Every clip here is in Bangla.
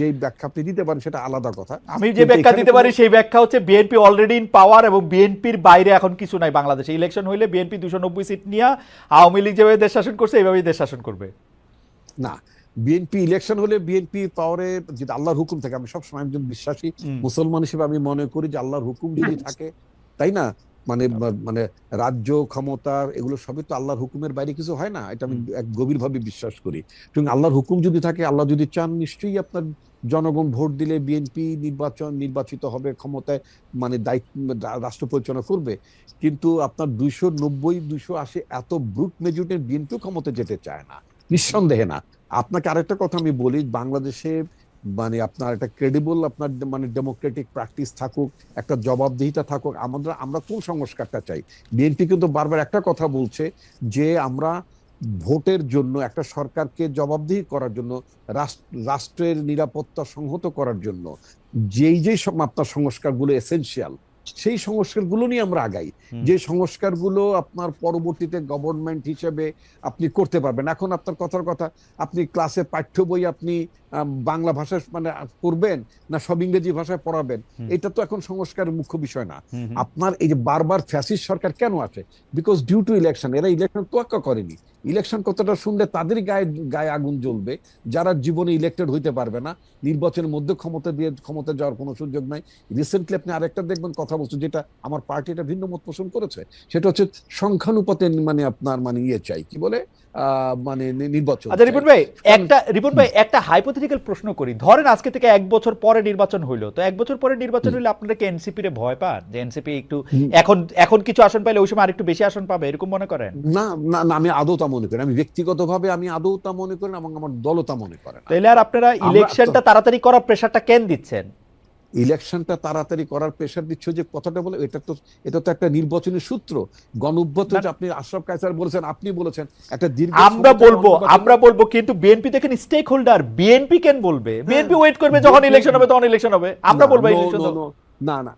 যে ব্যাখ্যা আপনি দিতে পারেন সেটা আলাদা কথা। আমি যে ব্যাখ্যা দিতে পারি সেই ব্যাখ্যা হচ্ছে বিএনপি অলরেডি ইন পাওয়ার এবং বিএনপির বাইরে এখন কিছু নাই বাংলাদেশে। ইলেকশন হইলে বিএনপি দুশো নব্বই সিট নিয়ে আওয়ামী লীগ যেভাবে দেশ শাসন করছে এইভাবেই দেশ শাসন করবে। না বিএনপি ইলেকশন হলে বিএনপি পাওয়ারে যদি আল্লাহর হুকুম থাকে আমি সবসময় একজন বিশ্বাসী মুসলমান হিসেবে আমি মনে করি যে আল্লাহর হুকুম যদি থাকে তাই না? মানে মানে রাজ্য ক্ষমতা এগুলো সবই তো আল্লাহর হুকুমের বাইরে কিছু হয় না। এটা আমি এক গভীরভাবে বিশ্বাস করি। এবং আল্লাহর হুকুম যদি থাকে আল্লাহ যদি চান নিশ্চয়ই আপনার জনগণ ভোট দিলে বিএনপি নির্বাচন নির্বাচিত হবে ক্ষমতায় মানে দায়িত্ব রাষ্ট্র পরিচালনা করবে। কিন্তু আপনার দুইশো নব্বই দুইশো আশি এত ব্রুট মেজরিটির বিএনপি ক্ষমতা যেতে চায় না। নিঃসন্দেহে না। আপনাকে আরেকটা কথা আমি বলি বাংলাদেশে মানে আপনার একটা ক্রেডিবল আপনার মানে ডেমোক্রেটিক প্র্যাকটিস থাকুক, একটা জবাবদিহিতা থাকুক, আমাদের, আমরা কোন সংস্কারটা চাই? বিএনপি কিন্তু বারবার একটা কথা বলছে যে আমরা ভোটের জন্য, একটা সরকারকে জবাবদিহি করার জন্য রাষ্ট্রের নিরাপত্তা সংহত করার জন্য, যেই যেই আপনার সংস্কারগুলো এসেনশিয়াল সেই সংস্কারগুলো নিয়ে আমরা আগাই। যে সংস্কারগুলো আপনার পরবর্তীতে গভর্নমেন্ট হিসেবে আপনি করতে পারবেন। এখন আপনার কথার কথা আপনি ক্লাসে পাঠ্য বই আপনি বাংলা ভাষায় মানে পড়বেন না সব ইংরেজি ভাষায় পড়াবেন এটা তো এখন সংস্কারের মুখ্য বিষয় না। আপনার এই যে বারবার ফ্যাসিস্ট সরকার কেন আছে বিকজ ডিউ টু ইলেকশন এরা ইলেকশন তোয়াক্কা করেনি। ইলেকশন কথাটা শুনলে তাদের গায়ে গায়ে আগুন জ্বলবে। যারা জীবনে ইলেক্টেড হইতে পারবে না নির্বাচনের মধ্যে ক্ষমতা দিয়ে ক্ষমতা যাওয়ার কোনো সুযোগ নাই। রিসেন্টলি আপনি আরেকটা দেখবেন কথা বলছেন যেটা আমার পার্টি এটা ভিন্ন মত পোষণ করেছে। সেটা হচ্ছে সংখ্যানুপাতে মানে আপনার মানে ইয়ে চাই কি বলে? মানে নির্বাচন আচ্ছা। রিপন ভাই একটা রিপন ভাই একটা হাইপোথেটিক্যাল প্রশ্ন করি। ধরেন আজকে থেকে এক বছর পরে নির্বাচন হইল। তো এক বছর পরে নির্বাচন হইলে আপনারা কি এনসিপি রে ভয় পান? যে এনসিপি একটু এখন এখন কিছু আসন পাইলে ওই সময় আরেকটু বেশি আসন পাবে এরকম মনে করেন? না না আমি আদৌ মনে করি আমি ব্যক্তিগতভাবে আমি আদৌ তা মনে করি না এবং আমার দলও তা মনে করে না। তাহলে আর আপনারা ইলেকশনটা তাড়াতাড়ি করার প্রেশারটা কেন দিচ্ছেন? ইলেকশনটা তাড়াতাড়ি করার প্রেশার দিচ্ছ যে কথাটা বলে এটা তো এটা তো একটা নির্বাচনী সূত্র। গণঅভ্যুত্থান যে আপনি আশরাফ কায়সার বলেছেন আপনি বলেছেন একটা দীর্ঘ আমরা বলব আমরা বলব কিন্তু বিএনপি দেখেন স্টেক হোল্ডার বিএনপি কেন বলবে? বিএনপি ওয়েট করবে যখন ইলেকশন হবে তখন ইলেকশন হবে। আমরা বলব ইলেকশন না না।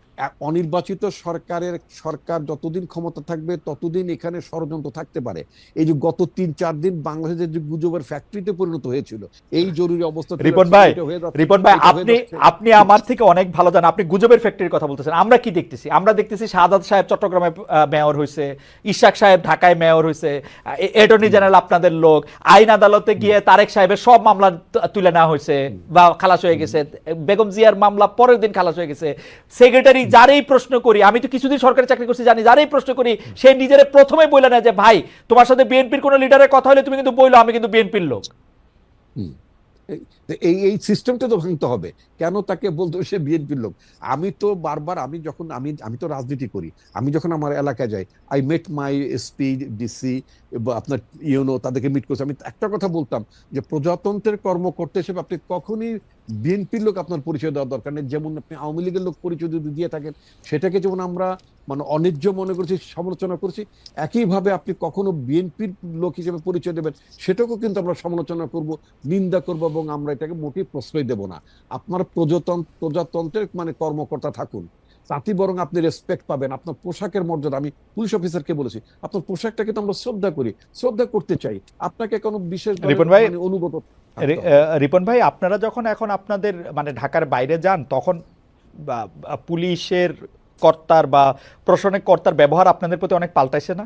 অনির্বাচিত সরকারের সরকার যতদিন ক্ষমতা থাকবে ততদিন এখানে ষড়যন্ত্র থাকতে পারে। এই যে গত তিন চার দিন বাংলাদেশের যে গুজবের ফ্যাক্টরিতে পরিণত হয়েছিল এই জরুরি অবস্থা রিপন ভাই রিপন ভাই আপনি আপনি আমার থেকে অনেক ভালো জানেন আপনি গুজবের ফ্যাক্টরির কথা বলতেছেন। আমরা কি দেখতেছি? আমরা দেখতেছি শাহাদাত সাহেব চট্টগ্রামে মেয়র হয়েছে ইশাক সাহেব ঢাকায় মেয়র হয়েছে অ্যাটর্নি জেনারেল আপনাদের লোক আইন আদালতে গিয়ে তারেক সাহেবের সব মামলা তুলে নেওয়া হয়েছে বা খালাস হয়ে গেছে। বেগম জিয়ার মামলা পরের দিন খালাস হয়ে গেছে। সেক্রেটারি যারেই প্রশ্ন করি, আমি তো কিছুদিন সরকারি চাকরি করছি, জানি যারেই প্রশ্ন করি, সে নিজের প্রথমে বলে না যে, ভাই, তোমার সাথে বিএনপির কোনো লিডারের কথা হলে তুমি কিন্তু বইলো, আমি কিন্তু বিএনপির লোক। এই এই সিস্টেমটা তো ভাঙতে হবে। কেন তাকে বলতো সে বিএনপির লোক? আমি তো বারবার, আমি যখন, আমি আমি তো রাজনীতি করি, আমি যখন আমার এলাকায় যাই I met my SP DC বা আপনার ইউনো, তাদেরকে মিট করছি। আমি একটা কথা বলতাম যে, প্রজাতন্ত্রের কর্মকর্তা হিসেবে আপনি কখনই বিএনপির লোক আপনার পরিচয় দেওয়ার দরকার নেই। যেমন আপনি আওয়ামী লীগের লোক পরিচয় যদি দিয়ে থাকেন সেটাকে যেমন আমরা মানে অন্যায্য মনে করছি সমালোচনা করছি একইভাবে আপনি কখনো বিএনপির লোক হিসেবে পরিচয় দেবেন সেটাকেও কিন্তু আমরা সমালোচনা করব নিন্দা করব এবং আমরা এটাকে মোটেই প্রশ্রয় দেব না। আপনার প্রজাতন্ত্র প্রজাতন্ত্রের মানে কর্মকর্তা থাকুন। তাতে বরং আপনি রেসপেক্ট পাবেন। আপনার পোশাকের মর্যাদা আমি পুলিশ অফিসারকে বলেছি আপনার পোশাকটাকে তো আমরা শ্রদ্ধা করি শ্রদ্ধা করতে চাই। আপনাকে কোনো বিশেষ অনুগত হবে। আহ, রিপন ভাই আপনারা যখন এখন আপনাদের মানে ঢাকার বাইরে যান তখন পুলিশের কর্তার বা প্রশাসনিক কর্তার ব্যবহার আপনাদের প্রতি অনেক পাল্টাইছে না?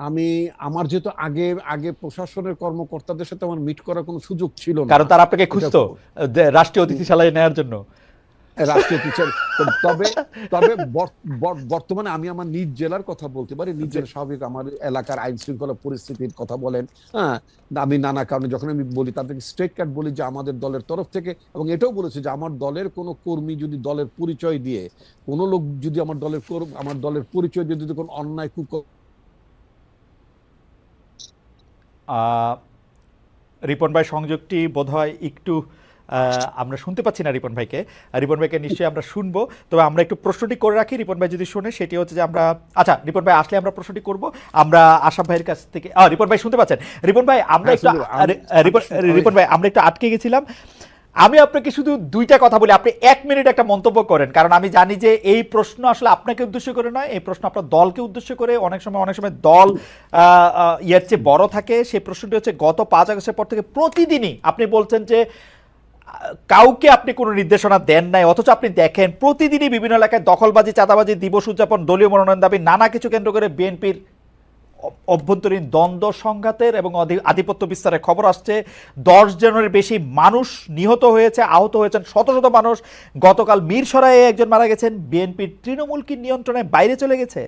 আমি আমার যেহেতু আগে আগে প্রশাসনের কর্মকর্তাদের সাথে আমার মিট করার কোনো সুযোগ ছিল না। কারণ তারা আপনাকে খুঁজতো রাষ্ট্রীয় অতিথিশালায় নেওয়ার জন্য। রাষ্ট্রীয় টিচার তবে তবে বর- বর- বর্তমানে আমি আমার নিজ জেলার কথা বলতে পারি, নিজ জেলা স্বাভাবিক আমার এলাকার আইন শৃঙ্খলা পরিস্থিতির কথা বলেন হ্যাঁ। আমি নানা কারণে যখন আমি বলি তাদেরকে স্ট্রেট কাট বলি যে আমাদের দলের তরফ থেকে, এবং এটাও বলেছে যে আমার দলের কোনো কর্মী যদি দলের পরিচয় দিয়ে, কোনো লোক যদি আমার দলের আমার দলের পরিচয় দিয়ে যদি কোনো অন্যায় কুক রিপন ভাই, সংযোগটি বোধহয় একটু আমরা শুনতে পাচ্ছি না রিপন ভাইকে। রিপন ভাইকে নিশ্চয়ই আমরা শুনব। তবে আমরা একটু প্রশ্নটি করে রাখি রিপন ভাই যদি শুনে সেটি হচ্ছে যে আমরা আচ্ছা রিপন ভাই আসলে আমরা প্রশ্নটি করব। আমরা আসাম ভাইয়ের কাছ থেকে রিপন ভাই শুনতে পাচ্ছেন? রিপন ভাই আমরা হ্যাঁ, একটু রিপন ভাই আমরা একটু আটকে গেছিলাম। আমি আপনাকে শুধু দুইটা কথা বলি। আপনি এক মিনিট একটা মন্তব্য করেন কারণ আমি জানি যে এই প্রশ্ন আসলে আপনাকে উদ্দেশ্য করে নয় এই প্রশ্ন আপনার দলকে উদ্দেশ্য করে। অনেক সময় অনেক সময় দল ইয়ের চেয়ে বড় থাকে। সেই প্রশ্নটি হচ্ছে গত পাঁচ আগস্টের পর থেকে প্রতিদিনই আপনি বলছেন যে কাউকে আপনি কোনো নির্দেশনা দেন নাই, অথচ আপনি দেখেন প্রতিদিনই বিভিন্ন এলাকায় দখলবাজি, চাঁদাবাজি, দিবস উদযাপন, দলীয় মনোনয়ন দাবি, নানা কিছু কেন্দ্র করে বিএনপির অভ্যন্তরীণ দ্বন্দ্ব সংঘাতের এবং আধিপত্য বিস্তারের খবর আসছে। দশ জনের বেশি মানুষ নিহত হয়েছে, আহত হয়েছেন শত শত মানুষ। গতকাল মিরসরাইয়ে একজন মারা গেছেন। বিএনপির তৃণমূল কি নিয়ন্ত্রণের বাইরে চলে গেছে।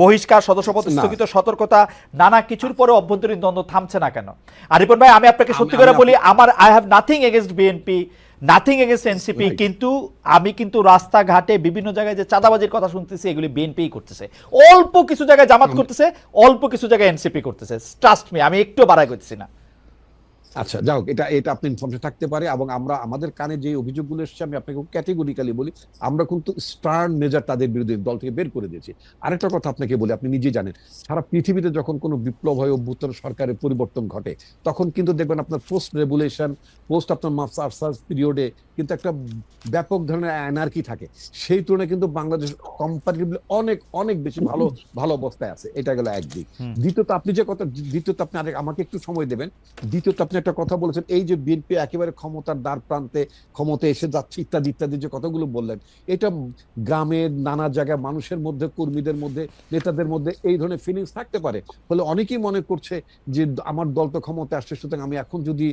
বহিষ্কার সদস্যপদ স্থগিত সতর্কতা নানা কিছুর পরে অভ্যন্তরীণ দ্বন্দ্ব থামছে না কেন? আরিপন ভাই আমি আপনাকে সত্যি করে বলি আমার I have nothing against BNP nothing against NCP কিন্তু আমি কিন্তু রাস্তাঘাটে বিভিন্ন জায়গায় যে চাঁদাবাজির কথা শুনতেছি এগুলি বিএনপি করতেছে। অল্প কিছু জায়গায় জামাত করতেছে অল্প কিছু জায়গায় এনসিপি করতেছে। ট্রাস্ট মি আমি একটু বাড়াই করতেছি না। আচ্ছা যাও এটা এটা আপনি ইনফরমেশন থাকতে পারে এবং আমরা আমাদের কানে যে অভিযোগগুলো এসেছে আমি আপনাকে ক্যাটেগরিক্যালি বলি আমরা কিন্তু স্টার্ন মেজার তাদের বিরুদ্ধে দল থেকে বের করে দিয়েছি। আরেকটা কথা আপনাকে বলি আপনি নিজেই জানেন সারা পৃথিবীতে যখন কোনো বিপ্লব হয় অভ্যুত্থান সরকারের পরিবর্তন ঘটে তখন কিন্তু দেখবেন আপনার পোস্ট রেগুলেশন পোস্ট আপনার মাস্টার্স পিরিয়ডে কিন্তু একটা ব্যাপক ধরনের অ্যানার্কি থাকে। সেই তুলনায় কিন্তু বাংলাদেশ কম্পারেটিভলি অনেক অনেক বেশি ভালো ভালো অবস্থায় আছে। এটা গেল একদিক দ্বিতীয়ত আপনি যে কথা দ্বিতীয়ত আপনি আরেক আমাকে একটু সময় দেবেন। দ্বিতীয়ত আপনি একটা কথা বলেছেন এই যে বিএনপি একেবারে ক্ষমতার দ্বার প্রান্তে ক্ষমতা এসে যাচ্ছে ইত্যাদি ইত্যাদি যে কথাগুলো বললেন এটা গ্রামের নানা জায়গায় মানুষের মধ্যে কর্মীদের মধ্যে নেতাদের মধ্যে এই ধরনের ফিলিংস থাকতে পারে। ফলে অনেকেই মনে করছে যে আমার দল তো ক্ষমতা আসছে সুতরাং আমি এখন যদি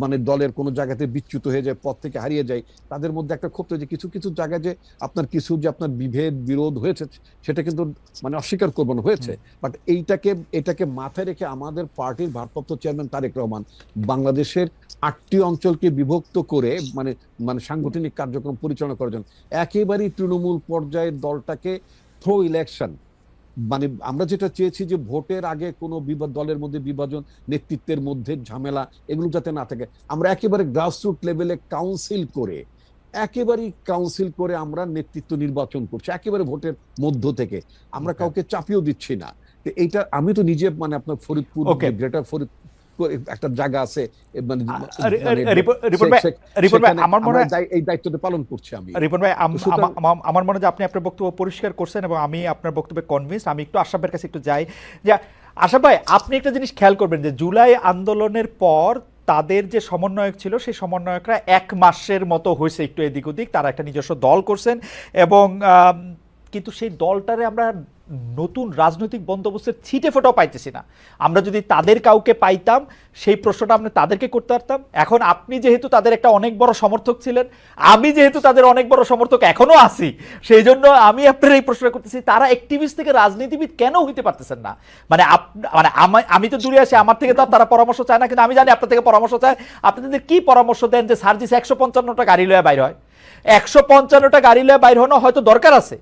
মানে দলের কোনো জায়গাতে বিচ্যুত হয়ে যায় পথ থেকে হারিয়ে যাই তাদের মধ্যে একটা ক্ষোভ যে কিছু কিছু জায়গায় যে আপনার কিছু যে আপনার বিভেদ বিরোধ হয়েছে সেটা কিন্তু মানে অস্বীকার করব না হয়েছে বাট এইটাকে এটাকে মাথায় রেখে আমাদের পার্টির ভারপ্রাপ্ত চেয়ারম্যান তারেক রহমান বাংলাদেশের আটটি অঞ্চলকে বিভক্ত করে মানে মানে সাংগঠনিক কার্যক্রম পরিচালনা করার জন্য। একেবারেই তৃণমূল পর্যায়ের দলটাকে থ্রো ইলেকশন মানে আমরা যেটা চেয়েছি যে ভোটের আগে কোনো বিবাদ দলের মধ্যে বিভাজন নেতৃত্বের মধ্যে ঝামেলা এগুলো যাতে না থাকে আমরা একেবারে গ্রাসরুট লেভেলে কাউন্সিল করে একেবারেই কাউন্সিল করে আমরা নেতৃত্ব নির্বাচন করছি একেবারে ভোটের মধ্য থেকে। আমরা কাউকে চাপিয়েও দিচ্ছি না। এইটা আমি তো নিজে মানে আপনার ফরিদপুর. গ্রেটার ফরিদপুর একটা জায়গা আছে মানে রিপন- ভাই- আমার মনে হয়- এই দায়িত্বটা পালন করছি আমি। রিপন ভাই আমার মনে হয় যে আপনি আপনার বক্তব্য পরিষ্কার করছেন এবং আমি আপনার বক্তব্যে কনভিন্স আমি একটু আশরাফের কাছে একটু যাই। যে আশরাফ ভাই আপনি একটা জিনিস খেয়াল করবেন যে জুলাই আন্দোলনের পর তাদের যে সমন্বয়ক ছিল সেই সমন্বয়করা এক মাসের মতো হয়েছে একটু এদিক ওদিক। তারা একটা নিজস্ব দল করছেন এবং কিন্তু সেই দলটারে আমরা নতুন রাজনৈতিক বন্দোবস্তের ছিটে ফোটাও পাইতেছি না। আমরা যদি তাদের কাউকে পাইতাম, সেই প্রশ্নটা আমরা তাদেরকে করতে পারতাম। এখন আপনি যেহেতু তাদের একটা অনেক বড় সমর্থক ছিলেন, আমি যেহেতু তাদের অনেক বড় সমর্থক এখনও আছি, সেই জন্য আমি আপনার এই প্রশ্নটা করতেছি, তারা অ্যাক্টিভিস্ট থেকে রাজনীতিবিদ কেন হইতে পারতেছেন না? মানে মানে আমা- তো দূরে আছি, আমার থেকে তো তারা পরামর্শ চায় না, কিন্তু আমি জানি আপনার থেকে পরামর্শ চায়। আপনাদের কি পরামর্শ দেন যে সার্জিস একশো পঞ্চান্নটা গাড়ি লয়ে বাইর হয়। একশো পঞ্চান্নটা গাড়ি লয়ে বাইর হনো হয়তো দরকার আছে।